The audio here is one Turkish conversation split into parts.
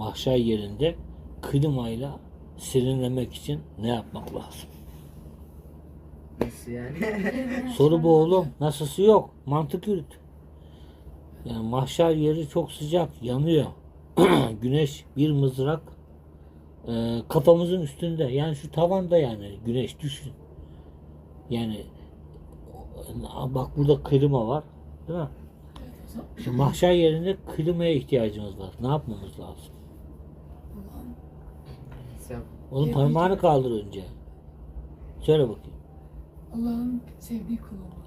mahşer yerinde klimayla serinlemek için ne yapmak lazım? Nasıl yani? Soru bu oğlum. Nasılsı yok. Mantık yürüt. Yani mahşer yeri çok sıcak. Yanıyor. güneş bir mızrak e, kafamızın üstünde. Yani şu tavanda yani güneş düşün. Yani bak burada klima var. Değil mi? Şu mahşer yerinde klimaya ihtiyacımız var. Ne yapmamız lazım? Sen Onun parmağını kaldır önce. Söyle bakayım. Allah'ın sevdiği kul olmalı.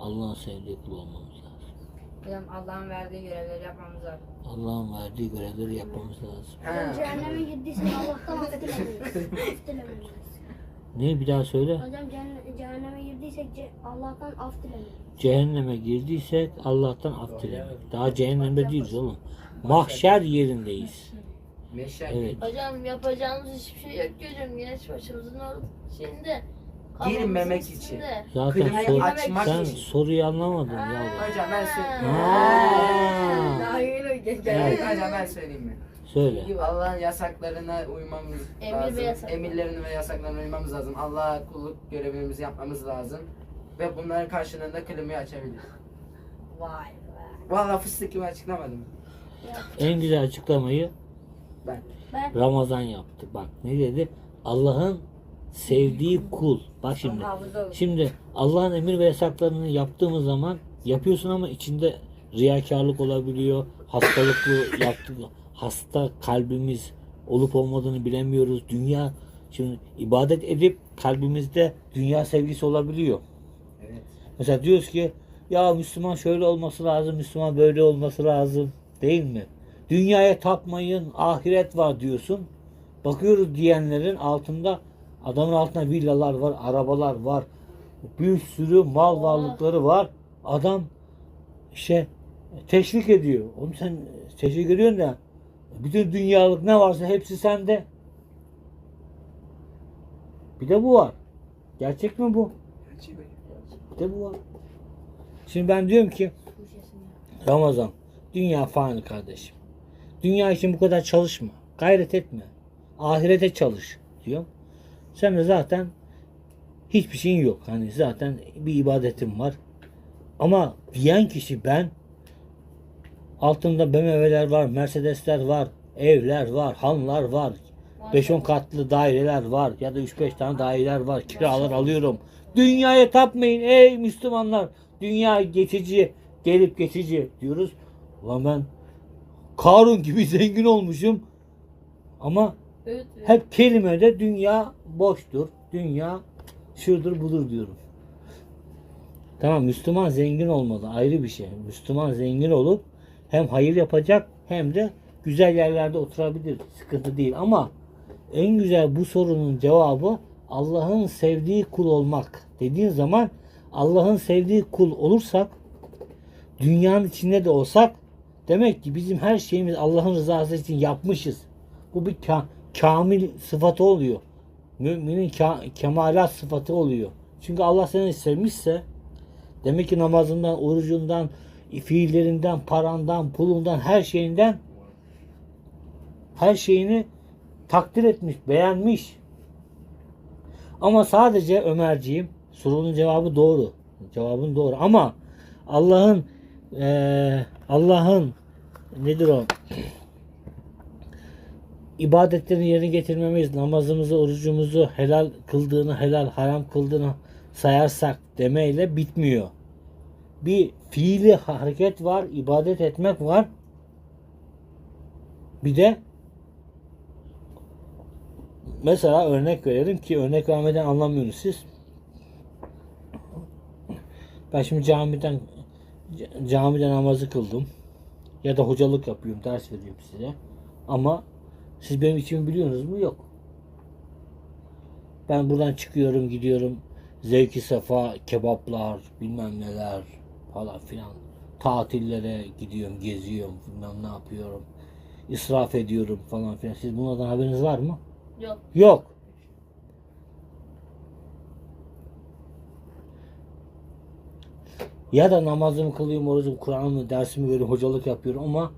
Allah'ın sevdiği kul olmamız lazım. Hocam Allah'ın verdiği görevleri yapmamız lazım. Allah'ın verdiği görevleri yapmamız lazım. Ha. Cehenneme girdiysen Allah'tan af dilemiyoruz. Af dilemiyoruz. Ne bir daha söyle. Hocam cehenn- cehenneme girdiysek Allah'tan af dilemiyoruz. Cehenneme girdiysek Allah'tan af dilemek. Daha cehennemde değiliz oğlum. Mahşer yerindeyiz. Meşer. Evet. Hocam yapacağımız hiçbir şey yok hocam. Güneş başımızın or- şeyinde. Girmemek için. üstünde. Zaten Klimayı sor- açmak sen için. soruyu anlamadın ya. Hocam ben söyleyeyim. Aa. Evet, hocam ben söyleyeyim mi? Söyle. Allah'ın yasaklarına uymamız Emir lazım. ve yasaklar. Emirlerine ve yasaklarına uymamız lazım. Allah'a kulluk görevimizi yapmamız lazım. Ve bunların karşılığında klimayı açabiliriz. Vay be. Vallahi fıstık gibi açıklamadım. En güzel açıklamayı Ben. Ben Ramazan yaptı. Bak ne dedi? Allah'ın sevdiği kul. Bak şimdi. Şimdi Allah'ın emir ve yasaklarını yaptığımız zaman yapıyorsun ama içinde riyakarlık olabiliyor. Hastalıklı yaptık. Hasta kalbimiz olup olmadığını bilemiyoruz. Dünya şimdi ibadet edip kalbimizde dünya sevgisi olabiliyor. Evet. Mesela diyoruz ki ya Müslüman şöyle olması lazım, Müslüman böyle olması lazım. Değil mi? Dünyaya tapmayın, ahiret var diyorsun. Bakıyoruz diyenlerin altında adamın altında villalar var, arabalar var. Bir sürü mal varlıkları var. Adam işte teşvik ediyor. Oğlum sen teşvik ediyorsun da bütün dünyalık ne varsa hepsi sende. Bir de bu var. Gerçek mi bu? Bir de bu var. Şimdi ben diyorum ki Ramazan dünya fani kardeşim. Dünya için bu kadar çalışma. Gayret etme. Ahirete çalış diyor. Sen de zaten hiçbir şeyin yok. Hani zaten bir ibadetin var. Ama diyen kişi ben altında BMW'ler var, Mercedesler var, evler var, hanlar var. 5-10 katlı daireler var ya da 3-5 tane daireler var. Kiralar alıyorum. Dünyaya tapmayın ey Müslümanlar. Dünya geçici, gelip geçici diyoruz. Ulan ben Karun gibi zengin olmuşum. Ama Evet. hep kelimede dünya boştur. Dünya şudur budur diyorum. Tamam Müslüman zengin olmalı ayrı bir şey. Müslüman zengin olup hem hayır yapacak hem de güzel yerlerde oturabilir. Sıkıntı değil ama en güzel bu sorunun cevabı Allah'ın sevdiği kul olmak. Dediğin zaman Allah'ın sevdiği kul olursak dünyanın içinde de olsak demek ki bizim her şeyimiz Allah'ın rızası için yapmışız. Bu bir ka- kamil sıfatı oluyor. Müminin ka- kemalat sıfatı oluyor. Çünkü Allah seni sevmişse demek ki namazından, orucundan, fiillerinden, parandan, pulundan, her şeyinden her şeyini takdir etmiş, beğenmiş. Ama sadece Ömerciğim sorunun cevabı doğru. Cevabın doğru ama Allah'ın eee, Allah'ın nedir o? ibadetlerini yerine getirmemiz, namazımızı, orucumuzu helal kıldığını, helal haram kıldığını sayarsak demeyle bitmiyor. Bir fiili hareket var, ibadet etmek var. Bir de mesela örnek verelim ki örnek vermeden anlamıyorsunuz siz. Ben şimdi camiden ca- camide namazı kıldım. Ya da hocalık yapıyorum, ders veriyorum size. Ama siz benim içimi biliyorsunuz mu? Yok. Ben buradan çıkıyorum, gidiyorum. Zevki sefa, kebaplar, bilmem neler falan filan. Tatillere gidiyorum, geziyorum, bilmem ne yapıyorum. İsraf ediyorum falan filan. Siz bunlardan haberiniz var mı? Yok. Yok. Ya da namazımı kılıyorum, orucumu, Kur'an'ımı, dersimi veriyorum, hocalık yapıyorum ama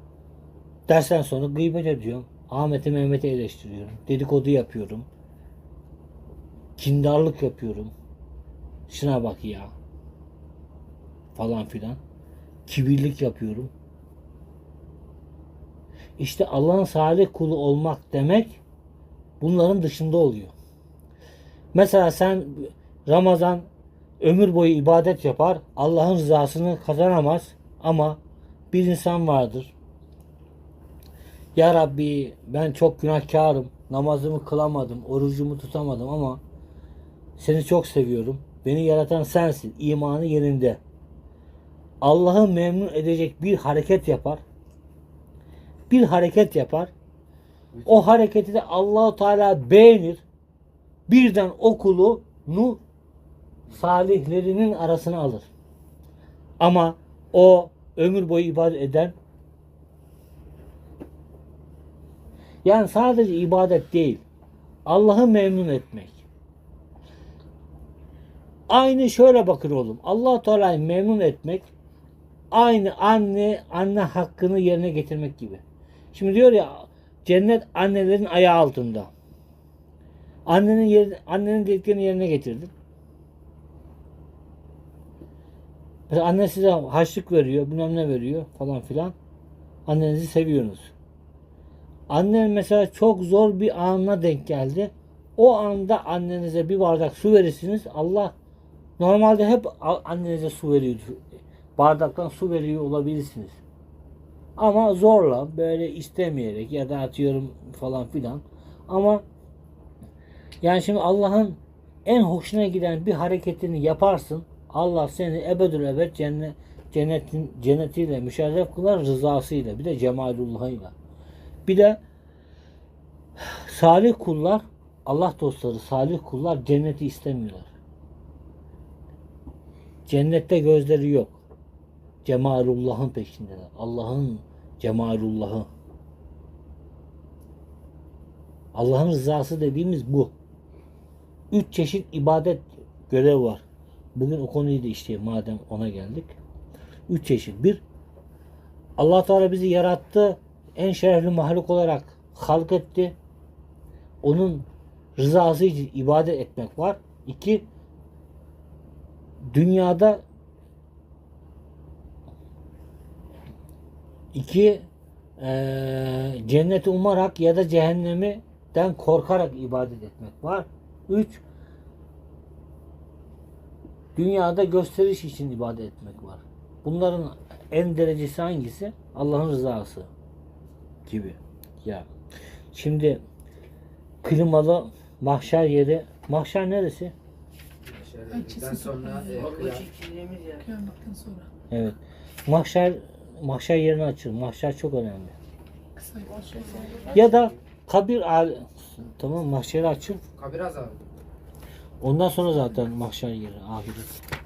Dersten sonra gıybet ediyorum. Ahmet'i Mehmet'i eleştiriyorum. Dedikodu yapıyorum. Kindarlık yapıyorum. Şuna bak ya. Falan filan. Kibirlik yapıyorum. İşte Allah'ın salih kulu olmak demek bunların dışında oluyor. Mesela sen Ramazan ömür boyu ibadet yapar, Allah'ın rızasını kazanamaz ama bir insan vardır. Ya Rabbi ben çok günahkarım, namazımı kılamadım, orucumu tutamadım ama seni çok seviyorum. Beni yaratan sensin, imanı yerinde. Allah'ı memnun edecek bir hareket yapar. Bir hareket yapar. O hareketi de Allahu Teala beğenir. Birden o kulunu salihlerinin arasına alır. Ama o ömür boyu ibadet eden yani sadece ibadet değil. Allah'ı memnun etmek. Aynı şöyle bakır oğlum. Allah Teala'yı memnun etmek aynı anne anne hakkını yerine getirmek gibi. Şimdi diyor ya cennet annelerin ayağı altında. Annenin yer, annenin dediklerini yerine getirdin. Mesela anne size harçlık veriyor, bilmem ne veriyor falan filan. Annenizi seviyorsunuz. Annen mesela çok zor bir anına denk geldi. O anda annenize bir bardak su verirsiniz. Allah normalde hep annenize su veriyor. Bardaktan su veriyor olabilirsiniz. Ama zorla böyle istemeyerek ya da atıyorum falan filan. Ama yani şimdi Allah'ın en hoşuna giden bir hareketini yaparsın. Allah seni ebedül ebed cennet, cennetin, cennetiyle müşerref kılar rızasıyla. Bir de cemalullahıyla. Bir de salih kullar Allah dostları salih kullar cenneti istemiyorlar. Cennette gözleri yok. Cemalullah'ın peşindeler. Allah'ın cemalullahı. Allah'ın rızası dediğimiz bu. Üç çeşit ibadet görev var. Bugün o konuyu da işleyelim madem ona geldik. Üç çeşit. Bir, allah Teala bizi yarattı. En şerefli mahluk olarak halk etti. Onun rızası için ibadet etmek var. İki, dünyada iki eee cenneti umarak ya da cehennemden korkarak ibadet etmek var. Üç, dünyada gösteriş için ibadet etmek var. Bunların en derecesi hangisi? Allah'ın rızası gibi. Ya şimdi klimalı mahşer yeri mahşer neresi? Şereften sonra e, kıya- Kıyametten sonra. Evet. Mahşer mahşer yerini açın. Mahşer çok önemli. Kısa Ya da kabir al tamam mahşeri açın. kabir azabı. Ondan sonra zaten mahşer yeri ahiret.